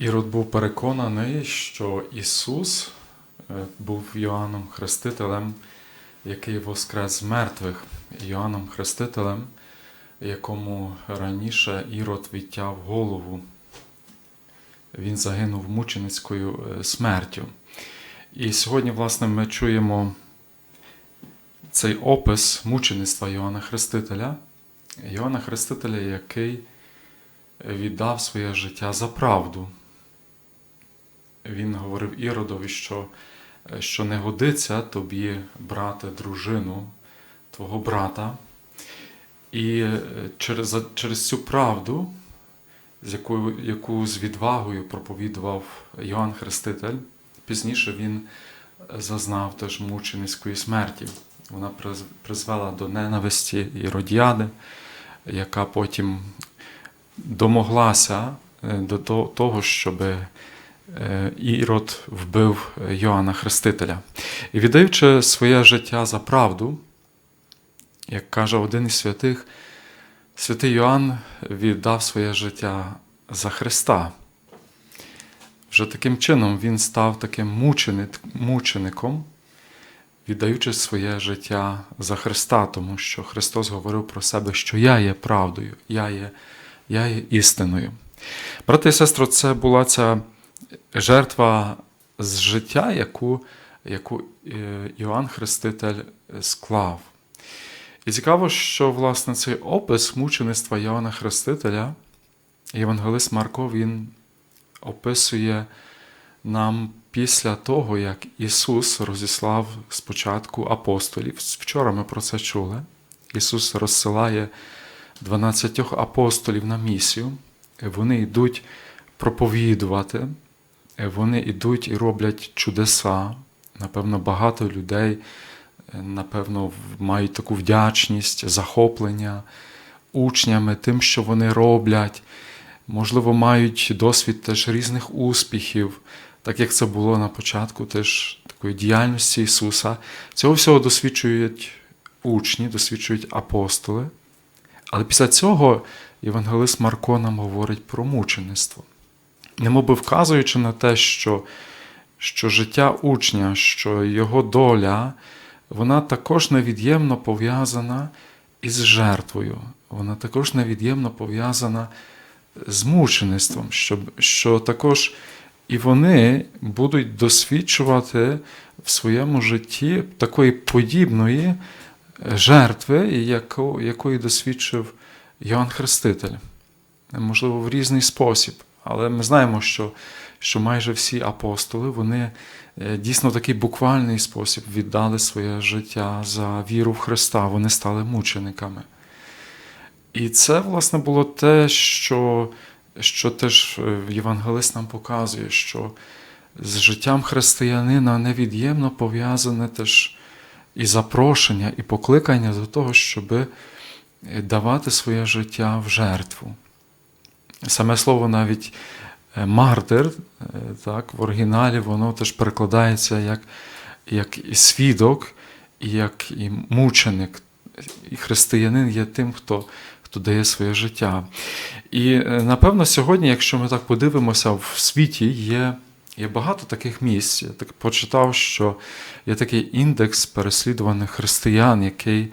Ірод був переконаний, що Ісус е, був Йоанном Хрестителем, який воскрес з мертвих, Йоанном Хрестителем, якому раніше Ірод відтяв голову. Він загинув мученицькою е, смертю. І сьогодні, власне, ми чуємо цей опис мучеництва Йоанна Хрестителя, Йоанна Хрестителя, який віддав своє життя за правду. Він говорив Іродові, що, що не годиться тобі брати дружину твого брата. І через, через цю правду, з якою, яку з відвагою проповідував Йоанн Хреститель, пізніше він зазнав теж мученицької смерті. Вона призвела до ненависті Іродіади, яка потім домоглася до того, щоб Ірод вбив Йоанна Хрестителя. І віддаючи своє життя за правду, як каже один із святих, святий Йоанн віддав своє життя за Христа. Вже таким чином він став таким мучеником, віддаючи своє життя за Христа, тому що Христос говорив про себе, що я є правдою, я є, я є істиною. Брати і сестри, це була ця жертва з життя, яку, яку Іоанн Хреститель склав. І цікаво, що власне цей опис мучеництва Іоанна Хрестителя, Євангелист Марко, він описує нам після того, як Ісус розіслав спочатку апостолів. Вчора ми про це чули. Ісус розсилає 12 апостолів на місію. Вони йдуть проповідувати, вони йдуть і роблять чудеса. Напевно, багато людей, напевно, мають таку вдячність, захоплення учнями, тим, що вони роблять. Можливо, мають досвід теж різних успіхів, так як це було на початку теж такої діяльності Ісуса. Цього всього досвідчують учні, досвідчують апостоли. Але після цього Євангелист Марко нам говорить про мучеництво. Немоби вказуючи на те, що що життя учня, що його доля, вона також невід'ємно пов'язана із жертвою. Вона також невід'ємно пов'язана з мучеництвом, що, що також і вони будуть досвідчувати в своєму житті такої подібної жертви, яку, якої досвідчив Йоанн Хреститель. Можливо, в різний спосіб. Але ми знаємо, що що майже всі апостоли вони дійсно в такий буквальний спосіб віддали своє життя за віру в Христа, вони стали мучениками. І це, власне, було те, що що теж Євангелист нам показує, що з життям християнина невід'ємно пов'язане теж і запрошення, і покликання до того, щоб давати своє життя в жертву. Саме слово навіть мартир, так, в оригіналі воно теж перекладається як як і свідок, і як і мученик. І християнин є тим, хто хто дає своє життя. І напевно, сьогодні, якщо ми так подивимося, в світі є є багато таких місць. Я так почитав, що є такий індекс переслідуваних християн, який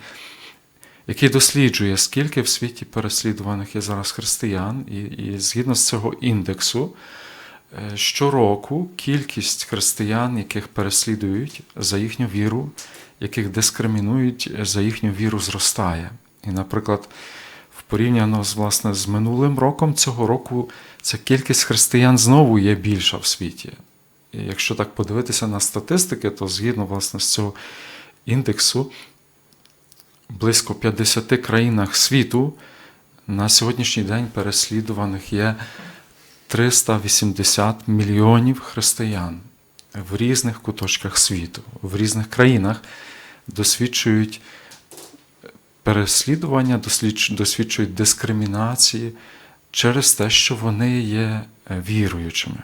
який досліджує, скільки в світі переслідуваних є зараз християн, і, і згідно з цього індексу, щороку кількість християн, яких переслідують за їхню віру, яких дискримінують за їхню віру, зростає. І, наприклад, порівняно з власне з минулим роком, цього року ця кількість християн знову є більша в світі. І якщо так подивитися на статистики, то згідно власне з цього індексу, близько 50 країнах світу на сьогоднішній день переслідуваних є 380 мільйонів християн в різних куточках світу, в різних країнах досвідчують переслідування, досвідчують дискримінації через те, що вони є віруючими.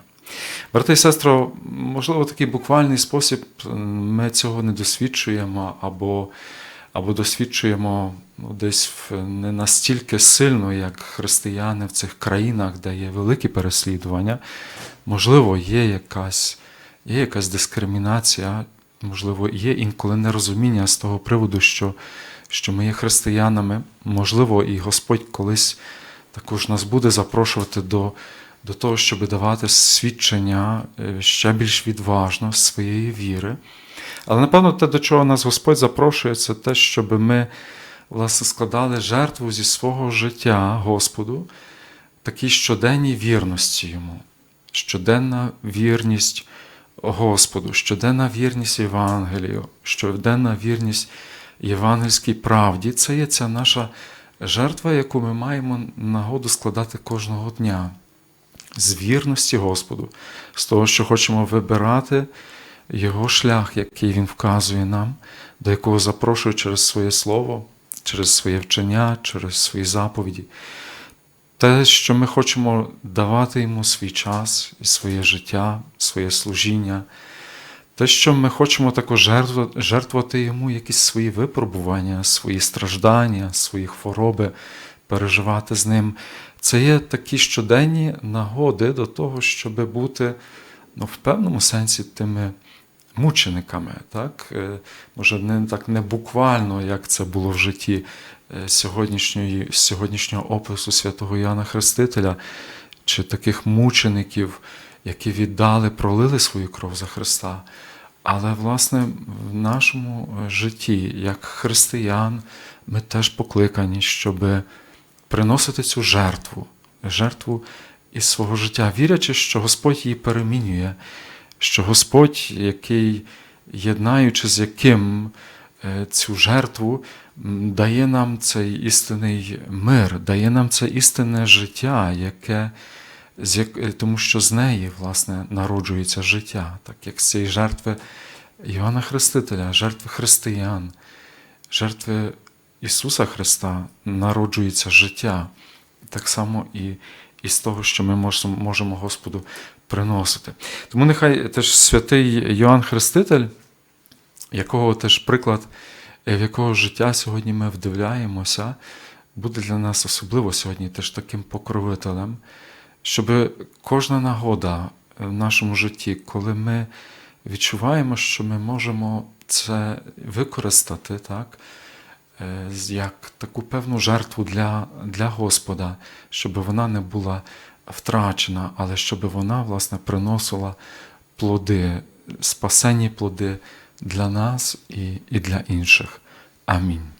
Брати і сестри, можливо, такий буквальний спосіб ми цього не досвідчуємо, або або досвідчуємо ну, десь не настільки сильно, як християни в цих країнах, де є великі переслідування, можливо, є якась, є якась дискримінація, можливо, є інколи нерозуміння з того приводу, що, що ми є християнами. Можливо, і Господь колись також нас буде запрошувати до, до того, щоб давати свідчення е, ще більш відважно своєї віри. Але напевно, те, до чого нас Господь запрошує, це те, щоб ми власне складали жертву зі свого життя Господу, такій щоденній вірності Йому, щоденна вірність Господу, щоденна вірність Євангелію, щоденна вірність євангельській правді це є ця наша жертва, яку ми маємо нагоду складати кожного дня. З вірності Господу, з того, що хочемо вибирати Його шлях, який Він вказує нам, до якого запрошує через своє слово, через своє вчення, через свої заповіді. Те, що ми хочемо давати йому свій час і своє життя, своє служіння, те, що ми хочемо також жертвувати йому якісь свої випробування, свої страждання, свої хвороби, переживати з ним. Це є такі щоденні нагоди до того, щоб бути ну, в певному сенсі тими мучениками. Так? Е, Може, не так не буквально, як це було в житті е, сьогоднішньої, сьогоднішнього опису святого Іоанна Хрестителя, чи таких мучеників, які віддали, пролили свою кров за Христа. Але, власне, в нашому е, житті, як християн, ми теж покликані, щоб приносити цю жертву, жертву із свого життя, вірячи, що Господь її перемінює, що Господь, який, єднаючи з яким е, цю жертву, дає нам цей істинний мир, дає нам це істинне життя, яке, е, тому що з неї, власне, народжується життя, так як з цієї жертви Йоанна Хрестителя, жертви християн, жертви Ісуса Христа народжується життя. Так само і, і з того, що ми можемо, Господу приносити. Тому нехай теж святий Йоанн Хреститель, якого теж приклад, в якого життя сьогодні ми вдивляємося, буде для нас особливо сьогодні теж таким покровителем, щоб кожна нагода в нашому житті, коли ми відчуваємо, що ми можемо це використати, так, як таку певну жертву для, для Господа, щоб вона не була втрачена, але щоб вона, власне, приносила плоди, спасенні плоди для нас і, і для інших. Амінь.